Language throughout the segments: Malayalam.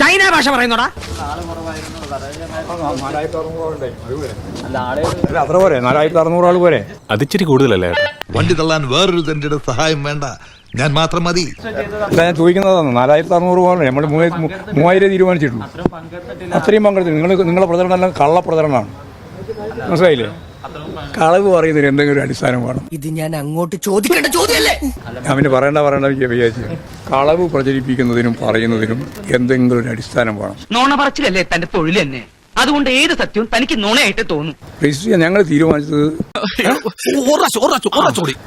ചൈന ഭാഷ പറയുന്നോടാ. അല്ല അത്ര പോരെ നാലായിരത്തി അറുന്നൂറ് ആൾ പോരെ. അതിച്ചിരി കൂടുതലല്ലേ? വണ്ടി തള്ളാൻ വേറൊരു തന്റെ സഹായം വേണ്ട. ഞാൻ മാത്രം മതി. ഞാൻ ചോദിക്കുന്നതാണ് നാലായിരത്തി അറുന്നൂറ് പോകണം നമ്മൾ മൂവായിരം തീരുമാനിച്ചിട്ടുള്ളൂ. അത്രയും പങ്കെടുത്തു നിങ്ങൾ നിങ്ങളുടെ പ്രചരണം എല്ലാം കള്ള പ്രചരണമാണ് മനസ്സിലായില്ലേ? കളവ് പറയുന്നതിന് എന്തെങ്കിലും ഒരു അടിസ്ഥാനം വേണം. ഇത് ഞാൻ അങ്ങോട്ട് ചോദിക്കേണ്ട ചോദ്യമല്ലേ? ഞാൻ പിന്നെ പറയണ്ട പറയണ്ട വിചാ- വിചാരിച്ചു കളവ് പ്രചരിപ്പിക്കുന്നതിനും പറയുന്നതിനും എന്തെങ്കിലും ഒരു അടിസ്ഥാനം വേണം. നോണ പറച്ചിലല്ലേ തന്റെ തൊഴിൽ തന്നെ? അതുകൊണ്ട് ഏത് സത്യവും തനിക്ക് നുണയായിട്ട് തോന്നും. രജിസ്റ്റർ ചെയ്യാൻ ഞങ്ങൾ തീരുമാനിച്ചത്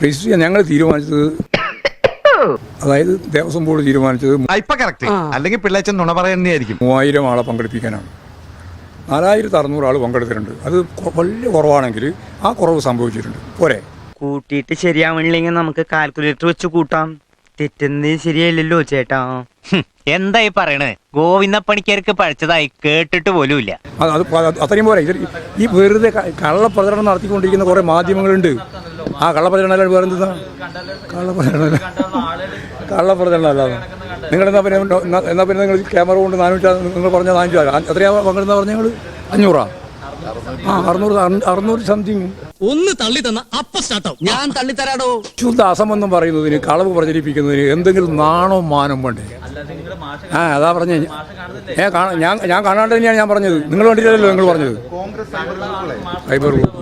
രജിസ്റ്റർ ചെയ്യാൻ ഞങ്ങൾ തീരുമാനിച്ചത് അതായത് ദേവസ്വം ബോർഡ് തീരുമാനിച്ചത് അല്ലെങ്കിൽ പിള്ളേച്ചൻ നുണ പറയുന്നതായിരിക്കും. മൂവായിരം ആളെ പങ്കെടുപ്പിക്കാനാണ്. നാലായിരത്തി അറുന്നൂറ് ആൾ പങ്കെടുത്തിട്ടുണ്ട്. അത് വലിയ കുറവാണെങ്കിൽ ആ കുറവ് സംഭവിച്ചിട്ടുണ്ട്. പോരെ. കൂട്ടിയിട്ട് ശരിയാവണില്ലെങ്കിൽ നമുക്ക് കാൽക്കുലേറ്റർ വെച്ച് കൂട്ടാം. തെറ്റുന്നത് ശരിയല്ലല്ലോ ചേട്ടാ. എന്തായി പറയണേ? ഗോവിന്ദപ്പണിക്കർക്ക് പഠിച്ചതായി കേട്ടിട്ട് പോലുമില്ല. അത് അത് അത് അത്രയും പോരെ. ഇത് ഈ വെറുതെ കള്ളപ്രചരണം നടത്തിക്കൊണ്ടിരിക്കുന്ന കുറേ മാധ്യമങ്ങളുണ്ട്. ആ കള്ളപ്രചരണം അല്ലാതെ കള്ളപ്രചരണ. കള്ളപ്രചരണം അല്ലാതെ നിങ്ങൾ എന്നാ പിന്നെ എന്നാ- പിന്നെ നിങ്ങൾ ക്യാമറ കൊണ്ട് നാനൂറ്റി നിങ്ങൾ പറഞ്ഞ നാനൂറ്റി എത്രയാ പങ്കെടുന്ന പറഞ്ഞ നിങ്ങൾ അഞ്ഞൂറാ? ആ അറുന്നൂറ് അറു- അറുന്നൂറ് സംതിങ് ഒന്ന് തള്ളി തന്ന അപ്പ സ്റ്റാർട്ടാവും ഞാൻ തള്ളിത്തരാടോ ശുദ്ധ അസംബന്ധം പറയുന്നതിന് കളവ് പ്രചരിപ്പിക്കുന്നതിന് എന്തെങ്കിലും നാണോ മാനം വേണ്ടേ? ആ അതാ പറഞ്ഞ. കാണാ- ഞാൻ ഞാൻ കാണാണ്ട് തന്നെയാണ് ഞാൻ പറഞ്ഞത്. നിങ്ങൾ കണ്ടില്ലല്ലോ നിങ്ങൾ പറഞ്ഞത്. സൈബർ ഗ്രൂപ്പ്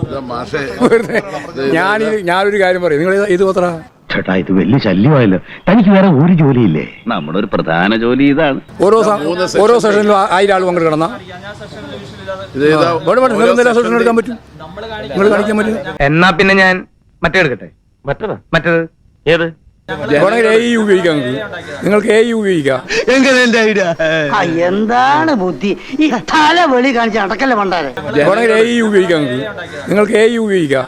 ഞാൻ ഞാനൊരു കാര്യം പറയും. നിങ്ങൾ ഇത് പത്ര ചേട്ടാ ഇത് വലിയ ശല്യമായല്ലോ. തനിക്ക് വേറെ ഒരു ജോലിയില്ലേ? നമ്മുടെ ഒരു പ്രധാന ജോലി ഇതാണ്. ഓരോ ഓരോ സെഷനിലും ആയിരം ആൾ പങ്കെടുക്കണം വേണ്ട വേണ്ട നിങ്ങൾ എന്തെങ്കിലും സെഷൻ എടുക്കാൻ പറ്റും. നിങ്ങൾ കാണിക്കാൻ പറ്റും. എന്നാ പിന്നെ ഞാൻ മറ്റേ എടുക്കട്ടെ? മറ്റേത്? മറ്റേത്? ഏത്? വേണമെങ്കിൽ എ ഉപയോഗിക്കാം നിങ്ങൾക്ക് നിങ്ങൾക്ക് എ ഉപയോഗിക്കാം. എന്താണ് ബുദ്ധി? ഈ തല വെളി കാണിച്ച് അടക്കല്ല പണ്ടാരെ? വേണമെങ്കിൽ എ ഉപയോഗിക്കാം നിങ്ങൾക്ക് നിങ്ങൾക്ക് എ ഉപയോഗിക്കാം.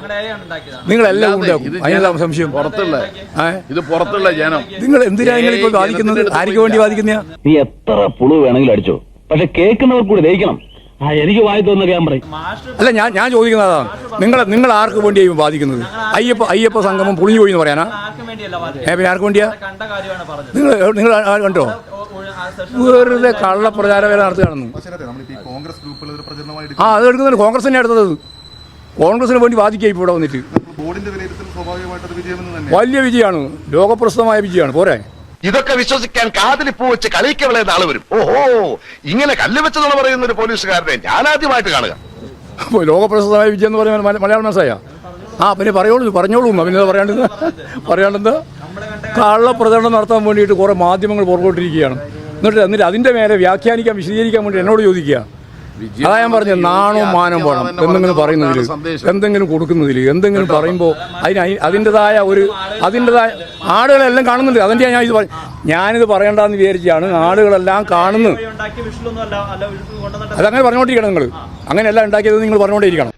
നിങ്ങളെല്ലാം ഉണ്ടാക്കും അതിനെന്താ സംശയം. പുറത്തുള്ള ഇത് പുറത്തുള്ള ജനം. നിങ്ങൾ എന്തിനാ നിങ്ങൾ ഇപ്പോൾ വാദിക്കുന്നത്? ആർക്ക് വേണ്ടി വാദിക്കുന്ന നീ എത്ര പുളു വേണമെങ്കിലും അടിച്ചോ. പക്ഷെ കേൾക്കുന്നവർ കൂടി ദഹിക്കണം. എനിക്ക് വായി തോന്നുന്ന ക്യാമറ അല്ല ഞാൻ ഞാൻ ചോദിക്കുന്നതാണ് നിങ്ങൾ നിങ്ങൾ ആർക്ക് വേണ്ടിയായി ബാധിക്കുന്നത് അയ്യപ്പ അയ്യപ്പ സംഗമം പൊളിഞ്ഞു പോയി എന്ന് പറയാനാ? ഏ പിന്നെ ആർക്ക് വേണ്ടിയാ? നിങ്ങൾ നിങ്ങൾ കണ്ടോ? വെറുതെ കള്ള പ്രചാരവേല നടത്തുകയാണെന്ന് ആ അത് എടുക്കുന്നത് കോൺഗ്രസ് തന്നെ എടുത്തത് കോൺഗ്രസിന് വേണ്ടി ബാധിക്കുക ഇപ്പോൾ ഇവിടെ വന്നിട്ട്. വലിയ വിജയമാണ്. ലോകപ്രസിദ്ധമായ വിജയമാണ്. പോരെ? ഇതൊക്കെ വിശ്വസിക്കാൻ കാതിലിപ്പൂ വെച്ച് കളിക്കവളെ നാളെ വരും. ഓഹോ ഇങ്ങനെ കല്ല് വെച്ചതെന്ന് പറയുന്ന ഒരു പോലീസുകാരനെ ഞാൻ ആദ്യമായിട്ട് കാണുക. അപ്പോൾ ലോകപ്രശസ്തമായ വിജയം എന്ന് പറയുന്നത് മലയാള മനസ്സായ? ആ പിന്നെ പറയുള്ളൂ പറഞ്ഞോളൂ അവന് പറയാണ്ടെന്ന് പറയാണ്ടെന്താ കള്ള പ്രചരണം നടത്താൻ വേണ്ടിയിട്ട് കുറേ മാധ്യമങ്ങൾ പുറകോട്ടിരിക്കുകയാണ്. എന്നിട്ട് എന്നിട്ട് അതിന്റെ മേലെ വ്യാഖ്യാനിക്കാൻ വിശദീകരിക്കാൻ വേണ്ടി എന്നോട് ചോദിക്കുക. അതാ ഞാൻ പറഞ്ഞത് നാണോ മാനവും വേണം എന്തെങ്കിലും പറയുന്നതിൽ എന്തെങ്കിലും കൊടുക്കുന്നതിൽ എന്തെങ്കിലും പറയുമ്പോൾ അതിന് അതിന്റെതായ ഒരു അതിന്റെതായ ആടുകളെല്ലാം കാണുന്നുണ്ട്. അതിന്റെ ഞാൻ ഇത് പറ- ഞാനിത് പറയണ്ടെന്ന് വിചാരിച്ചാണ് ആളുകളെല്ലാം കാണുന്നു. അതങ്ങനെ പറഞ്ഞുകൊണ്ടിരിക്കണം നിങ്ങൾ അങ്ങനെയല്ല ഉണ്ടാക്കിയത് നിങ്ങൾ പറഞ്ഞുകൊണ്ടിരിക്കണം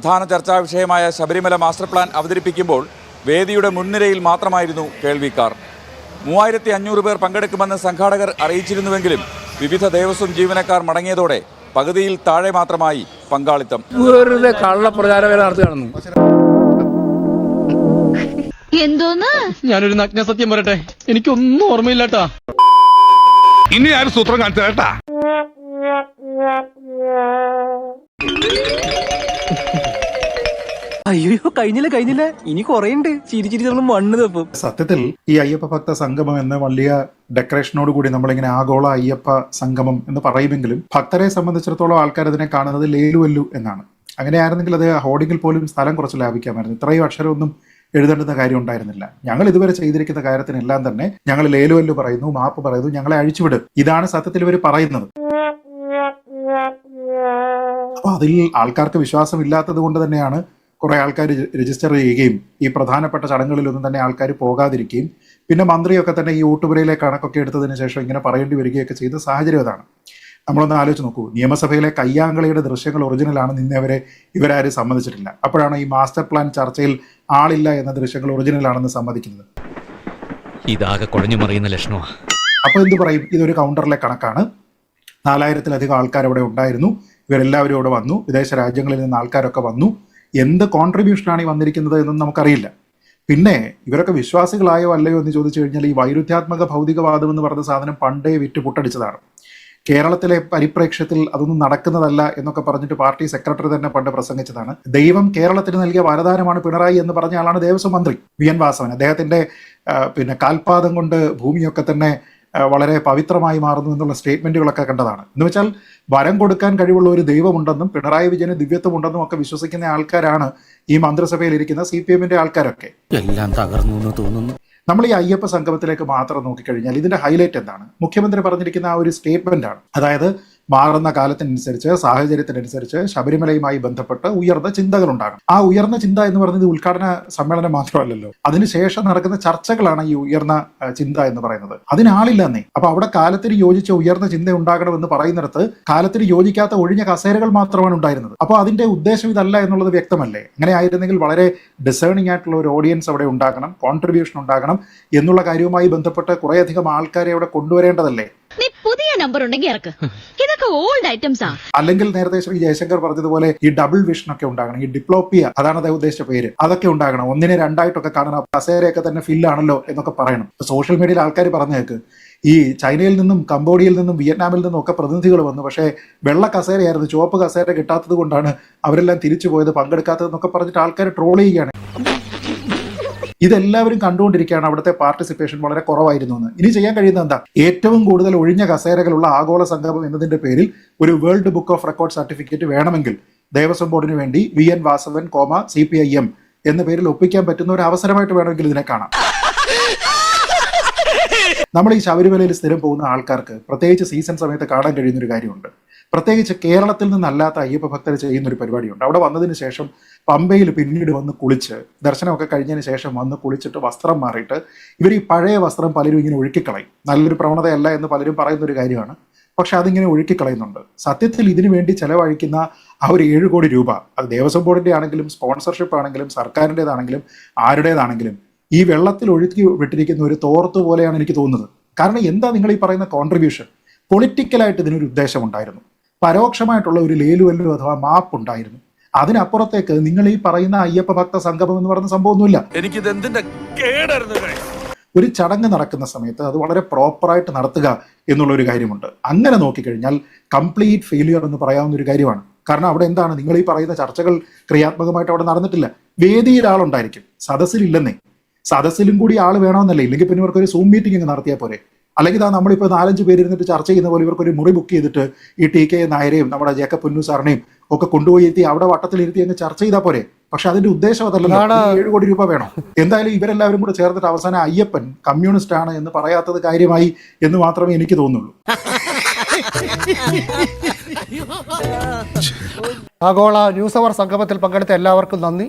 പ്രധാന ചർച്ചാ വിഷയമായ ശബരിമല മാസ്റ്റർ പ്ലാൻ അവതരിപ്പിക്കുമ്പോൾ വേദിയുടെ മുൻനിരയിൽ മാത്രമായിരുന്നു കേൾവിക്കാർ. മൂവായിരത്തി അഞ്ഞൂറ് പേർ പങ്കെടുക്കുമെന്ന് സംഘാടകർ അറിയിച്ചിരുന്നുവെങ്കിലും വിവിധ ദേവസ്വം ജീവനക്കാർ മടങ്ങിയതോടെ പകുതിയിൽ താഴെ മാത്രമായി പങ്കാളിത്തം. വെറുതെ നടത്തുകയാണെന്ന്. എന്തോന്ന്? ഞാനൊരു നഗ്നസത്യം പറയട്ടെ. എനിക്കൊന്നും ഓർമ്മയില്ലാട്ടാ. ഇനി ആരും സൂത്രം കാണിച്ചു കഴിഞ്ഞില്ല കഴിഞ്ഞില്ല? ഇനി കൊറേണ്ട് ഉണ്ട് ചിരി ചിരി നമ്മൾ മണ്ണ് തപ്പും. സത്യത്തിൽ ഈ അയ്യപ്പ ഭക്ത സംഗമം എന്ന വലിയ ഡെക്കറേഷനോട് കൂടി നമ്മളിങ്ങനെ ആഗോള അയ്യപ്പ സംഗമം എന്ന് പറയുമെങ്കിലും ഭക്തരെ സംബന്ധിച്ചിടത്തോളം ആൾക്കാർ അതിനെ കാണുന്നത് ലേലുവല്ലു എന്നാണ്. അങ്ങനെയായിരുന്നെങ്കിൽ അത് ഹോർഡിങ്ങിൽ പോലും സ്ഥലം കുറച്ച് ലാഭിക്കാമായിരുന്നു. ഇത്രയും അക്ഷരമൊന്നും എഴുതേണ്ടുന്ന കാര്യം ഉണ്ടായിരുന്നില്ല. ഞങ്ങൾ ഇതുവരെ ചെയ്തിരിക്കുന്ന കാര്യത്തിനെല്ലാം തന്നെ ഞങ്ങൾ ലേലുവല്ലു പറയുന്നു മാപ്പ് പറയുന്നു ഞങ്ങളെ അഴിച്ചുവിടും. ഇതാണ് സത്യത്തിൽ ഇവർ പറയുന്നത്. അപ്പൊ അതിൽ ആൾക്കാർക്ക് വിശ്വാസം ഇല്ലാത്തത് കൊണ്ട് തന്നെയാണ് കുറെ ആൾക്കാർ രജിസ്റ്റർ ചെയ്യുകയും ഈ പ്രധാനപ്പെട്ട ചടങ്ങുകളിലൊന്നും തന്നെ ആൾക്കാർ പോകാതിരിക്കുകയും പിന്നെ മന്ത്രിയൊക്കെ തന്നെ ഈ ഊട്ടുപുരയിലെ കണക്കൊക്കെ എടുത്തതിന് ശേഷം ഇങ്ങനെ പറയേണ്ടി വരികയൊക്കെ ചെയ്ത സാഹചര്യം അതാണ്. നമ്മളൊന്ന് ആലോചിച്ച് നോക്കൂ നിയമസഭയിലെ കയ്യാങ്കളിയുടെ ദൃശ്യങ്ങൾ ഒറിജിനലാണ് നിന്നവരെ വരെ ഇവരാരും സമ്മതിച്ചിട്ടില്ല. അപ്പോഴാണ് ഈ മാസ്റ്റർ പ്ലാൻ ചർച്ചയിൽ ആളില്ല എന്ന ദൃശ്യങ്ങൾ ഒറിജിനലാണെന്ന് സമ്മതിക്കുന്നത്. ഇതാകെ കുഴഞ്ഞു മറിയുന്ന ലക്ഷണമാണ് അപ്പോൾ എന്ത് പറയും? ഇതൊരു കൗണ്ടറിലെ കണക്കാണ്. നാലായിരത്തിലധികം ആൾക്കാർ അവിടെ ഉണ്ടായിരുന്നു. ഇവരെല്ലാവരും ഇവിടെ വന്നു. വിദേശ രാജ്യങ്ങളിൽ നിന്ന് ആൾക്കാരൊക്കെ വന്നു. എന്ത് കോൺട്രിബ്യൂഷനാണ് ഈ വന്നിരിക്കുന്നത് എന്നൊന്നും നമുക്കറിയില്ല. പിന്നെ ഇവരൊക്കെ വിശ്വാസികളായോ അല്ലയോ എന്ന് ചോദിച്ചു കഴിഞ്ഞാൽ ഈ വൈരുദ്ധ്യാത്മക ഭൗതികവാദം എന്ന് പറഞ്ഞ സാധനം പണ്ടേ വിറ്റ് പൊട്ടടിച്ചതാണ്. കേരളത്തിലെ പരിപ്രേക്ഷ്യത്തിൽ അതൊന്നും നടക്കുന്നതല്ല എന്നൊക്കെ പറഞ്ഞിട്ട് പാർട്ടി സെക്രട്ടറി തന്നെ പണ്ട് പ്രസംഗിച്ചതാണ്. ദൈവം കേരളത്തിന് നൽകിയ വരദാനമാണ് പിണറായി എന്ന് പറഞ്ഞ ആളാണ് ദേവസ്വം മന്ത്രി വി എൻ വാസവൻ. അദ്ദേഹത്തിന്റെ പിന്നെ കാൽപാദം കൊണ്ട് ഭൂമിയൊക്കെ തന്നെ വളരെ പവിത്രമായി മാറുന്നു എന്നുള്ള സ്റ്റേറ്റ്മെന്റുകളൊക്കെ കണ്ടതാണ്. എന്ന് വെച്ചാൽ വരം കൊടുക്കാൻ കഴിവുള്ള ഒരു ദൈവമുണ്ടെന്നും പിണറായി വിജയന് ദിവ്യത്വമുണ്ടെന്നും ഒക്കെ വിശ്വസിക്കുന്ന ആൾക്കാരാണ് ഈ മന്ത്രിസഭയിൽ ഇരിക്കുന്ന സി പി എമ്മിന്റെ ആൾക്കാരൊക്കെ. എല്ലാം തകർന്നു എന്ന് തോന്നുന്നു. നമ്മൾ ഈ അയ്യപ്പ സംഗമത്തിലേക്ക് മാത്രം നോക്കിക്കഴിഞ്ഞാൽ ഇതിന്റെ ഹൈലൈറ്റ് എന്താണ്? മുഖ്യമന്ത്രി പറഞ്ഞിരിക്കുന്ന ആ ഒരു സ്റ്റേറ്റ്മെന്റ് ആണ്. അതായത് മാറുന്ന കാലത്തിനനുസരിച്ച് സാഹചര്യത്തിനനുസരിച്ച് ശബരിമലയുമായി ബന്ധപ്പെട്ട് ഉയർന്ന ചിന്തകൾ ഉണ്ടാകും ആ ഉയർന്ന ചിന്ത എന്ന് പറയുന്നത് ഉദ്ഘാടന സമ്മേളനം മാത്രമല്ലല്ലോ. അതിനുശേഷം നടക്കുന്ന ചർച്ചകളാണ് ഈ ഉയർന്ന ചിന്ത എന്ന് പറയുന്നത്. അതിനാളില്ലെന്നേ അപ്പൊ അവിടെ കാലത്തിന് യോജിച്ച ഉയർന്ന ചിന്ത ഉണ്ടാകണമെന്ന് പറയുന്നിടത്ത് കാലത്തിന് യോജിക്കാത്ത ഒഴിഞ്ഞ കസേരകൾ മാത്രമാണ് ഉണ്ടായിരുന്നത്. അപ്പോൾ അതിന്റെ ഉദ്ദേശം ഇതല്ല എന്നുള്ളത് വ്യക്തമല്ലേ? അങ്ങനെ ആയിരുന്നെങ്കിൽ വളരെ ഡിസേണിംഗ് ആയിട്ടുള്ള ഒരു ഓഡിയൻസ് അവിടെ ഉണ്ടാകണം കോൺട്രിബ്യൂഷൻ ഉണ്ടാകണം എന്നുള്ള കാര്യവുമായി ബന്ധപ്പെട്ട് കുറേയധികം ആൾക്കാരെ അവിടെ കൊണ്ടുവരേണ്ടതല്ലേ? പുതിയ നമ്പർ ഉണ്ടെങ്കിൽ ഇറക്ക്. ഇതൊക്കെ ഓൾഡ് ഐറ്റംസാ അല്ലെങ്കിൽ നേരത്തെ ശ്രീ ജയശങ്കർ പറഞ്ഞതുപോലെ ഈ ഡബിൾ വിഷൻ ഒക്കെ ഉണ്ടാകണം ഈ ഡിപ്ലോപ്പിയ അതാണ് അദ്ദേഹം ഉദ്ദേശിച്ച പേര്. അതൊക്കെ ഉണ്ടാകണം. ഒന്നിനെ രണ്ടായിട്ടൊക്കെ കാണണം കസേരയൊക്കെ തന്നെ ഫില്ലാണല്ലോ എന്നൊക്കെ പറയണം. സോഷ്യൽ മീഡിയയിൽ ആൾക്കാർ പറഞ്ഞേക്ക് ഈ ചൈനയിൽ നിന്നും കംബോഡിയയിൽ നിന്നും വിയറ്റ്നാമിൽ നിന്നും ഒക്കെ പ്രതിനിധികൾ വന്നു. പക്ഷേ വെള്ള കസേരയായിരുന്നു ചുവപ്പ് കസേര കിട്ടാത്തത് കൊണ്ടാണ് അവരെല്ലാം തിരിച്ചു പോയത് പങ്കെടുക്കാത്തതെന്നൊക്കെ പറഞ്ഞിട്ട് ആൾക്കാർ ട്രോൾ ചെയ്യുകയാണ്. ഇതെല്ലാവരും കണ്ടുകൊണ്ടിരിക്കുകയാണ് അവിടുത്തെ പാർട്ടിസിപ്പേഷൻ വളരെ കുറവായിരുന്നു എന്ന്. ഇനി ചെയ്യാൻ കഴിയുന്നത് എന്താ? ഏറ്റവും കൂടുതൽ ഒഴിഞ്ഞ കസേരകളുള്ള ആഗോള സംഗമം എന്നതിന്റെ പേരിൽ ഒരു world book of record certificate വേണമെങ്കിൽ ദേവസ്വം ബോർഡിന് വേണ്ടി V N Vasavan comma C P I M എന്ന പേരിൽ ഒപ്പിക്കാൻ പറ്റുന്ന ഒരു അവസരമായിട്ട് വേണമെങ്കിൽ ഇതിനെ കാണാം. നമ്മൾ ഈ ശബരിമലയിൽ സ്ഥിരം പോകുന്ന ആൾക്കാർക്ക് പ്രത്യേകിച്ച് സീസൺ സമയത്ത് കാണാൻ കഴിയുന്ന ഒരു കാര്യമുണ്ട്. പ്രത്യേകിച്ച് കേരളത്തിൽ നിന്നല്ലാത്ത അയ്യപ്പ ഭക്തർ ചെയ്യുന്ന ഒരു പരിപാടിയുണ്ട്. അവിടെ വന്നതിന് ശേഷം പമ്പയിൽ പിന്നീട് വന്ന് കുളിച്ച് ദർശനമൊക്കെ കഴിഞ്ഞതിന് ശേഷം വന്ന് കുളിച്ചിട്ട് വസ്ത്രം മാറിയിട്ട് ഇവർ ഈ പഴയ വസ്ത്രം പലരും ഇങ്ങനെ ഒഴുക്കിക്കളയും. നല്ലൊരു പ്രവണതയല്ല എന്ന് പലരും പറയുന്ന ഒരു കാര്യമാണ്. പക്ഷെ അതിങ്ങനെ ഒഴുക്കിക്കളയുന്നുണ്ട്. സത്യത്തിൽ ഇതിനു വേണ്ടി ചെലവഴിക്കുന്ന ആ ഒരു ഏഴ് കോടി രൂപ അത് ദേവസ്വം ബോർഡിന്റെ ആണെങ്കിലും സ്പോൺസർഷിപ്പ് ആണെങ്കിലും സർക്കാരിന്റെതാണെങ്കിലും ആരുടേതാണെങ്കിലും ഈ വെള്ളത്തിൽ ഒഴുക്കി വിട്ടിരിക്കുന്ന ഒരു തോർത്ത് പോലെയാണ് എനിക്ക് തോന്നുന്നത്. കാരണം എന്താ നിങ്ങൾ ഈ പറയുന്ന കോൺട്രിബ്യൂഷൻ പൊളിറ്റിക്കലായിട്ട് ഇതിനൊരു ഉദ്ദേശമുണ്ടായിരുന്നു. പരോക്ഷമായിട്ടുള്ള ഒരു ലേലുവല്ലു അഥവാ മാപ്പ് ഉണ്ടായിരുന്നു. അതിനപ്പുറത്തേക്ക് നിങ്ങൾ ഈ പറയുന്ന അയ്യപ്പ ഭക്ത സംഗമം എന്ന് പറയുന്ന സംഭവമൊന്നുമില്ല. ഒരു ചടങ്ങ് നടക്കുന്ന സമയത്ത് അത് വളരെ പ്രോപ്പറായിട്ട് നടത്തുക എന്നുള്ള ഒരു കാര്യമുണ്ട്. അങ്ങനെ നോക്കിക്കഴിഞ്ഞാൽ കംപ്ലീറ്റ് ഫെയിലിയർ എന്ന് പറയാവുന്ന ഒരു കാര്യമാണ്. കാരണം അവിടെ എന്താണ്? നിങ്ങൾ ഈ പറയുന്ന ചർച്ചകൾ ക്രിയാത്മകമായിട്ട് അവിടെ നടന്നിട്ടില്ല. വേദിയിൽ ആളുണ്ടായിരിക്കും സദസ്സിലില്ലെന്നേ. സദസ്സിലും കൂടി ആൾ വേണമെന്നല്ല? ഇല്ലെങ്കിൽ പിന്നെ ഇവർക്ക് ഒരു സൂം മീറ്റിംഗ് അങ്ങ് നടത്തിയാൽ പോരെ. അല്ലെങ്കിൽ ഇതാ നമ്മളിപ്പോൾ നാലഞ്ച് പേര് ഇരുന്നിട്ട് ചർച്ച ചെയ്യുന്ന പോലെ ഇവർക്കൊരു മുറി ബുക്ക് ചെയ്തിട്ട് ഈ ടി കെ നായരെയും നമ്മുടെ ജേക്കബ് പുന്നു സാറിനെയും ഒക്കെ കൊണ്ടുപോയി ഇരുത്തി അവിടെ വട്ടത്തിലിരുത്തി അങ്ങ് ചർച്ച ചെയ്താൽ പോരെ. പക്ഷെ അതിന്റെ ഉദ്ദേശം അതല്ല ഏഴ് കോടി രൂപ വേണം. എന്തായാലും ഇവരെല്ലാവരും കൂടെ ചേർന്നിട്ട് അവസാനം അയ്യപ്പൻ കമ്മ്യൂണിസ്റ്റ് ആണ് എന്ന് പറയാത്തത് കാര്യമായി എന്ന് മാത്രമേ എനിക്ക് തോന്നുള്ളൂ. ആഗോള ന്യൂസ് അവർ സംഗമത്തിൽ പങ്കെടുത്ത എല്ലാവർക്കും നന്ദി.